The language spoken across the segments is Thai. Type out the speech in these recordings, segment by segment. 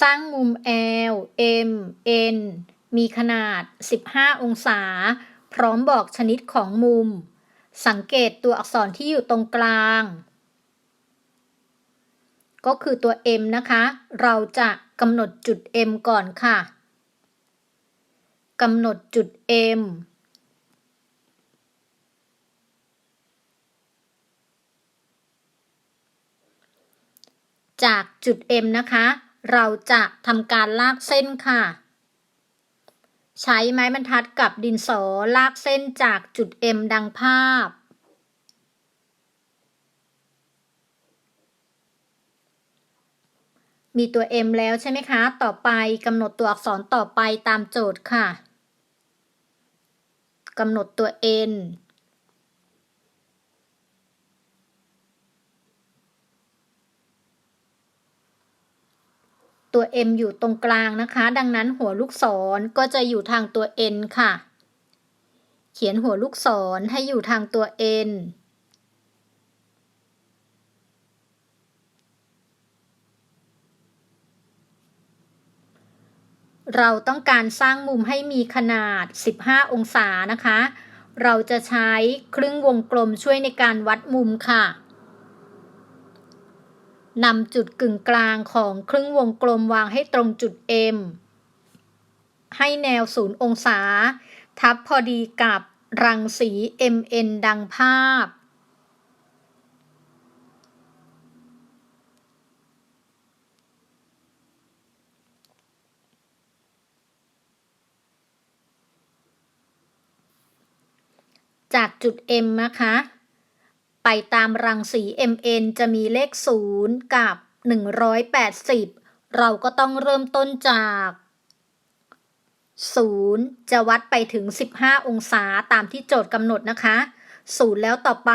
สร้างมุม L M N มีขนาด 15 องศา พร้อมบอกชนิดของมุม สังเกตตัวอักษรที่อยู่ตรงกลาง ก็คือตัว M นะคะ เราจะกำหนดจุด M ก่อนค่ะกำหนดจุด M จากจุด M นะคะ เราจะทำการลากเส้นค่ะ ใช้ไม้บรรทัดกับดินสอลากเส้นจากจุด M ดังภาพ มีตัว M แล้วใช่ไหมคะ ต่อไปกำหนดตัวอักษรต่อไปตามโจทย์ค่ะกำหนดตัว N ตัว M อยู่ตรงกลางนะคะ ดังนั้นหัวลูกศรก็จะอยู่ทางตัว N ค่ะ เขียนหัวลูกศรให้อยู่ทางตัว N เราต้องการสร้างมุมให้มีขนาด 15 องศานะคะ เราจะใช้ครึ่งวงกลมช่วยในการวัดมุมค่ะ นำจุดกึ่งกลางของครึ่งวงกลมวางให้ตรงจุด M ให้แนวศูนย์องศา ทับพอดีกับรังสี MN ดังภาพ จากจุด M นะคะ ไปตามรังสี mn จะมีเลข 0 กับ 180 เราก็ต้องเริ่มต้นจาก 0 จะวัดไปถึง 15 องศาตามที่โจทย์กำหนดนะคะ 0 แล้วต่อไป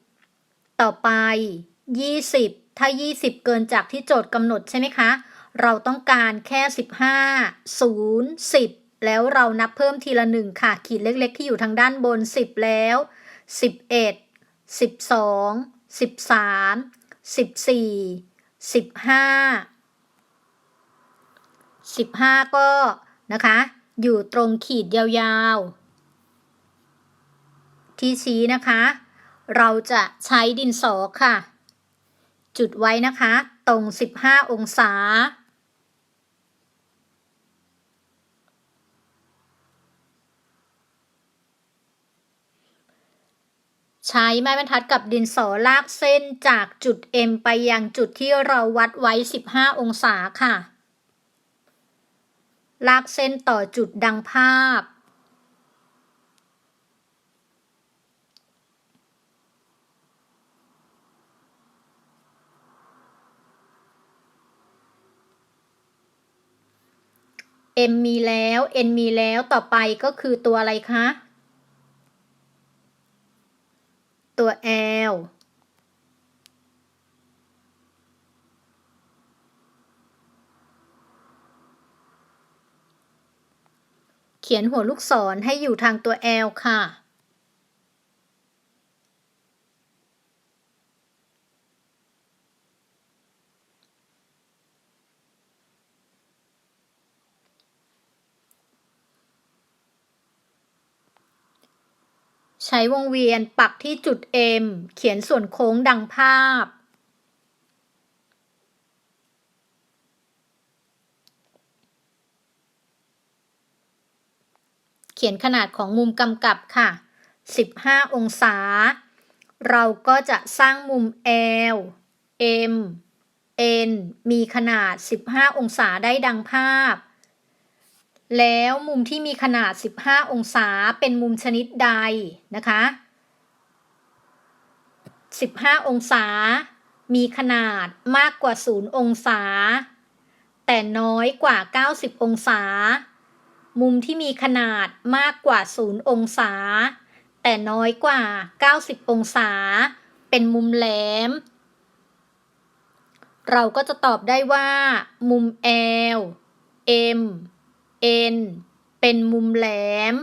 10 ต่อไป 20 ถ้า 20 เกินจากที่โจทย์กำหนดใช่ไหมคะ เราต้องการแค่ 15 0 10แล้วเรานับเพิ่มทีละหนึ่งค่ะ ขีดเล็กๆ ที่อยู่ทางด้านบน 10 แล้ว 11 สิบสองสิบสามสิบสี่สิบห้าสิบห้าก็นะคะ อยู่ตรงขีดยาวๆ ที่ชี้นะคะ เราจะใช้ดินสอค่ะ จุดไว้นะคะ ตรง 15 องศา ใช้ไม้บรรทัดกับดินสอลากเส้นจากจุด M ไปยังจุดที่เราวัดไว้ 15 องศาค่ะ ลากเส้นต่อจุดดังภาพ M มีแล้ว N มีแล้วต่อไปก็คือตัวอะไรคะ ตัว L เขียนหัวลูกศรให้อยู่ทางตัว L ค่ะ ใช้วงเวียนปักที่จุด M เขียนส่วนโค้งดังภาพ เขียนขนาดของมุมกำกับค่ะ 15 องศา เราก็จะสร้างมุม L M N มีขนาด 15 องศาได้ดังภาพ แล้วมุมที่มีขนาด 15 องศาเป็นมุมชนิดใดนะคะ 15 องศา มีขนาดมากกว่า 0 องศา แต่น้อยกว่า 90 องศา มุมที่มีขนาดมากกว่า 0 องศา แต่น้อยกว่า 90 องศา เป็นมุมแหลม เราก็จะตอบได้ว่า มุม L M N เป็นมุมแหลม